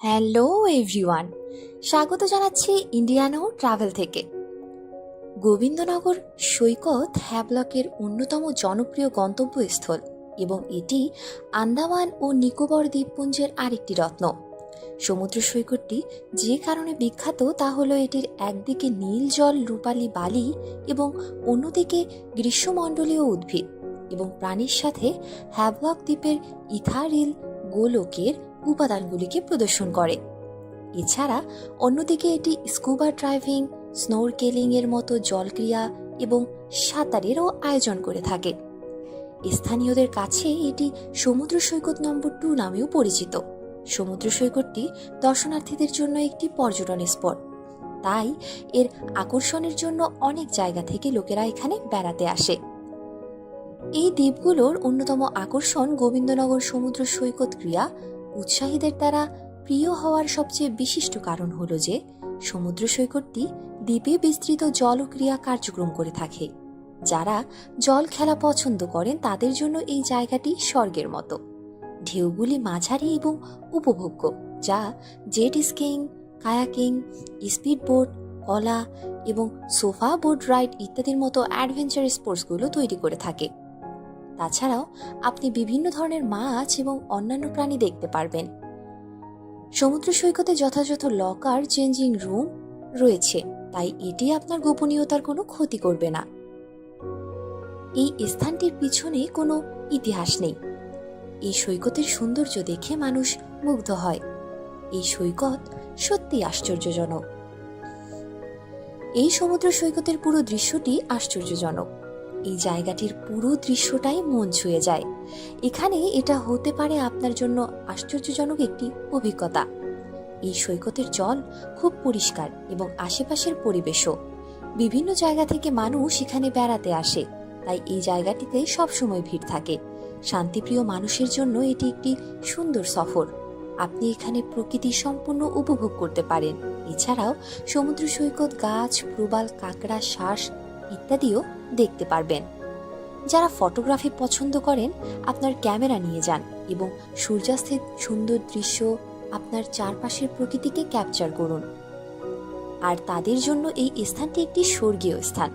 Hello everyone, স্বাগত জানাচ্ছি ইন্ডিয়ানো travel থেকে। গোবিন্দনগর সৈকত হ্যাবলকের অন্যতম জনপ্রিয় গন্তব্যস্থল এবং এটি আন্দামান ও নিকোবর দ্বীপপুঞ্জের আরেকটি রত্ন। সমুদ্র সৈকতটি যে কারণে বিখ্যাত তা হল এটির একদিকে নীল জল রূপালী বালি এবং অন্যদিকে গ্রীষ্মমণ্ডলীয় উদ্ভিদ এবং প্রাণীর সাথে হ্যাবলক দ্বীপের ইথারিল গোলকের উপাদানগুলিকে প্রদর্শন করে। এছাড়া, অন্যদিকে এটি স্কুবা ড্রাইভিং স্নোরকেলিং এর মতো জলক্রিয়া এবং সাঁতারেরও আয়োজন করে থাকে। স্থানীয়দের কাছে এটি সমুদ্র সৈকত নম্বর টু নামেও পরিচিত। সমুদ্র সৈকতটি দর্শনার্থীদের জন্য একটি পর্যটন স্পট। তাই, এর আকর্ষণের জন্য অনেক জায়গা থেকে লোকেরা এখানে বেড়াতে আসে। এই দ্বীপগুলোর অন্যতম আকর্ষণ গোবিন্দনগর সমুদ্র সৈকত ক্রিয়া উৎসাহীদের দ্বারা প্রিয় হওয়ার সবচেয়ে বিশিষ্ট কারণ হল যে, সমুদ্র সৈকতটি দ্বীপে বিস্তৃত জলক্রিয়া কার্যক্রম করে থাকে। যারা জল খেলা পছন্দ করেন তাদের জন্য এই জায়গাটি স্বর্গের মতো। ঢেউগুলি মাঝারি এবং উপভোগ্য, যা jet skiing kayaking speed boat কলা এবং সোফা বোট রাইড ইত্যাদির মতো অ্যাডভেঞ্চার স্পোর্টসগুলো তৈরি করে থাকে। তাছাড়াও আপনি বিভিন্ন ধরনের মাছ এবং অন্যান্য প্রাণী দেখতে পারবেন। সমুদ্র সৈকতে যথাযথ লকার চেঞ্জিং রুম রয়েছে, তাই এটি আপনার গোপনীয়তার কোনো ক্ষতি করবে না। এই স্থানটির পিছনে কোনো ইতিহাস নেই। এই সৈকতের সৌন্দর্য দেখে মানুষ মুগ্ধ হয়। এই সৈকত সত্যি আশ্চর্যজনক। এই সমুদ্র সৈকতের পুরো দৃশ্যটি আশ্চর্যজনক। এই জায়গাটির পুরো দৃশ্যটাই মন ছুঁয়ে যায়। এখানে এটা হতে পারে আপনার জন্য আশ্চর্যজনক একটি অভিজ্ঞতা। এই সৈকতের জল খুব পরিষ্কার এবং আশেপাশের পরিবেশও। বিভিন্ন জায়গা থেকে মানুষ এখানে বেড়াতে আসে, তাই এই জায়গাটিতে সবসময় ভিড় থাকে। শান্তিপ্রিয় মানুষের জন্য এটি একটি সুন্দর সফর। আপনি এখানে প্রকৃতি সম্পূর্ণ উপভোগ করতে পারেন। এছাড়াও সমুদ্র সৈকত, গাছ, প্রবাল, কাঁকড়া শ্বাস ইত্যাদিও দেখতে পারবেন। যারা ফটোগ্রাফি পছন্দ করেন, আপনার ক্যামেরা নিয়ে যান এবং সূর্যাস্তের সুন্দর দৃশ্য আপনার চারপাশের প্রকৃতিকে ক্যাপচার করুন। আর তাদের জন্য এই স্থানটি একটি স্বর্গীয় স্থান।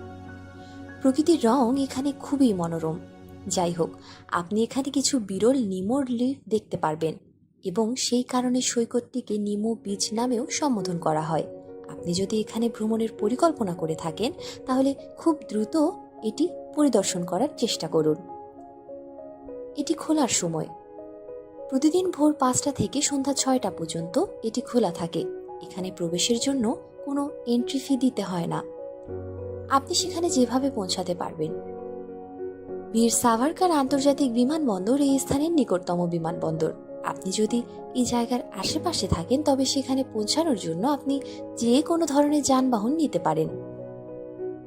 প্রকৃতির রং এখানে খুবই মনোরম। যাই হোক, আপনি এখানে কিছু বিরল নিমোর লিফ দেখতে পারবেন এবং সেই কারণে সৈকতটিকে নিমো বিচ নামেও সম্বোধন করা হয়। আপনি যদি এখানে ভ্রমণের পরিকল্পনা করে থাকেন, তাহলে খুব দ্রুত এটি পরিদর্শন করার চেষ্টা করুন। এটি খোলার সময়। প্রতিদিন ভোর পাঁচটা থেকে সন্ধ্যা ছয়টা পর্যন্ত এটি খোলা থাকে। এখানে প্রবেশের জন্য কোনো এন্ট্রি ফি দিতে হয় না। আপনি সেখানে যেভাবে পৌঁছাতে পারবেন। বীর সাভারকার আন্তর্জাতিক বিমানবন্দর এই স্থানের নিকটতম বিমানবন্দর। আপনি যদি এই জায়গার আশেপাশে থাকেন, তবে সেখানে পৌঁছানোর জন্য আপনি যে কোনো ধরনের যানবাহন নিতে পারেন।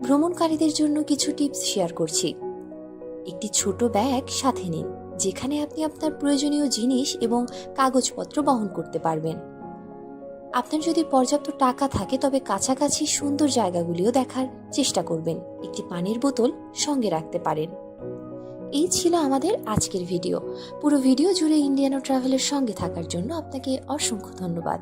ভ্রমণকারীদের জন্য কিছু টিপস শেয়ার করছি। একটি ছোট ব্যাগ সাথে নিন, যেখানে আপনি আপনার প্রয়োজনীয় জিনিস এবং কাগজপত্র বহন করতে পারবেন। আপনার যদি পর্যাপ্ত টাকা থাকে, তবে কাছাকাছি সুন্দর জায়গাগুলিও দেখার চেষ্টা করবেন। একটি পানির বোতল সঙ্গে রাখতে পারেন। এই ছিল আমাদের আজকের ভিডিও। পুরো ভিডিও জুড়ে ইন্ডিয়ানো ট্রাভেলের সঙ্গে থাকার জন্য আপনাকে অসংখ্য ধন্যবাদ।